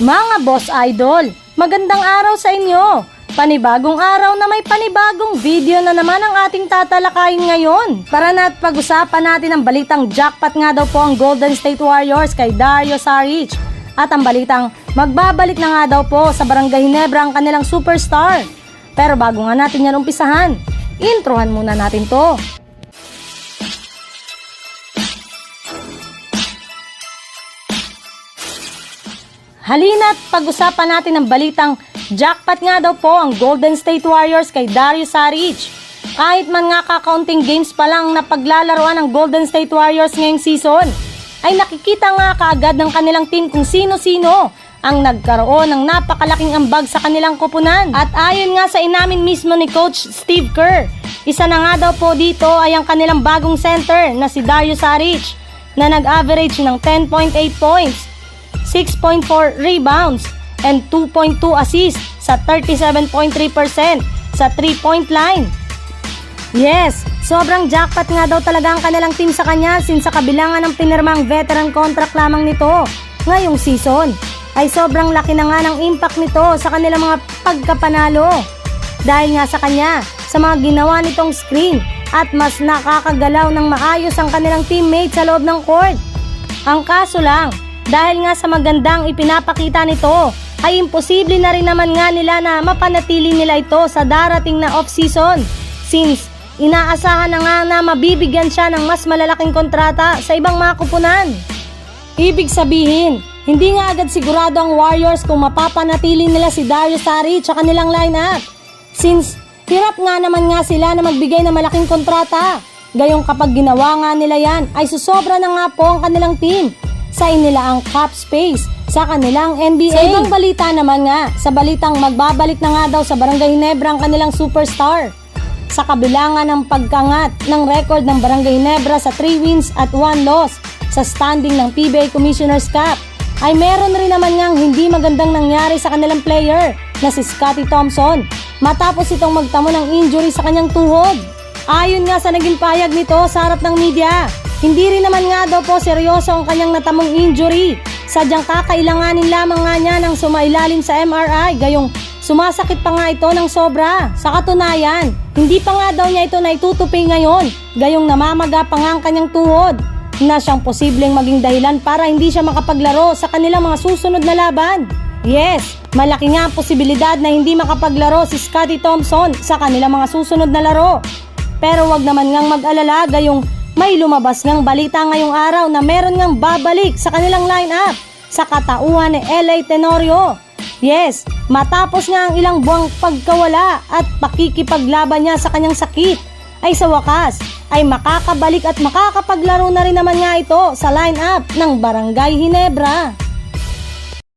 Mga boss idol, magandang araw sa inyo. Panibagong araw na may panibagong video na naman ang ating tatalakayin ngayon. Para na at pag-usapan natin ang balitang jackpot nga daw po ang Golden State Warriors kay Dario Saric. At ang balitang magbabalik na nga daw po sa Barangay Hinebra ang kanilang superstar. Pero bago nga natin yan umpisahan, introhan muna natin to. Halina't pag-usapan natin ang balitang jackpot nga daw po ang Golden State Warriors kay Dario Saric. Kahit man nga kakaunting games pa lang na paglalaroan ng Golden State Warriors ngayong season, ay nakikita nga kaagad ng kanilang team kung sino-sino ang nagkaroon ng napakalaking ambag sa kanilang kupunan. At ayon nga sa inamin mismo ni Coach Steve Kerr, isa na nga daw po dito ay ang kanilang bagong center na si Dario Saric na nag-average ng 10.8 points 6.4 rebounds, and 2.2 assists sa 37.3% sa 3-point line. Yes, sobrang jackpot nga daw talaga ang kanilang team sa kanya since sa kabilangan ng pinirmang veteran contract lamang nito ngayong season ay sobrang laki na nga ng impact nito sa kanilang mga pagkapanalo. Dahil nga sa kanya, sa mga ginawa nitong screen at mas nakakagalaw ng maayos ang kanilang teammates sa loob ng court. Ang kaso lang, dahil nga sa magandang ipinapakita nito, ay imposible na rin naman nga nila na mapanatili nila ito sa darating na off-season since inaasahan na nga na mabibigyan siya ng mas malalaking kontrata sa ibang mga kupunan. Ibig sabihin, hindi nga agad sigurado ang Warriors kung mapapanatili nila si Dario Saric sa kanilang lineup. Since hirap nga naman nga sila na magbigay ng malaking kontrata. Gayong kapag ginawa nga nila yan, ay susobra na nga po ang kanilang team sa nila ang cap space sa kanilang NBA. Sa ibang balita naman nga, sa balitang magbabalik na nga daw sa Barangay Hinebra ang kanilang superstar. Sa kabilangan ng pagkangat ng record ng Barangay Hinebra sa 3 wins at 1 loss sa standing ng PBA Commissioner's Cup, ay meron rin naman ngang hindi magandang nangyari sa kanilang player na si Scotty Thompson matapos itong magtamo ng injury sa kanyang tuhod. Ayon nga sa naging payag nito sa harap ng media, hindi rin naman nga daw po seryoso ang kanyang natamong injury. Sadyang kakailanganin lamang nga niya ng sumailalim sa MRI gayong sumasakit pa nga ito ng sobra. Sa katunayan, hindi pa nga daw niya ito naitutupi ngayon gayong namamaga pa nga ang kanyang tuhod na siyang posibleng maging dahilan para hindi siya makapaglaro sa kanilang mga susunod na laban. Yes, malaki nga ang posibilidad na hindi makapaglaro si Scotty Thompson sa kanilang mga susunod na laro. Pero wag naman ngang mag-alala gayong may lumabas ngang balita ngayong araw na meron ngang babalik sa kanilang lineup sa katauhan ni LA Tenorio. Yes, matapos nga ang ilang buwang pagkawala at pakikipaglaban niya sa kanyang sakit, ay sa wakas ay makakabalik at makakapaglaro na rin naman nga ito sa lineup ng Barangay Hinebra.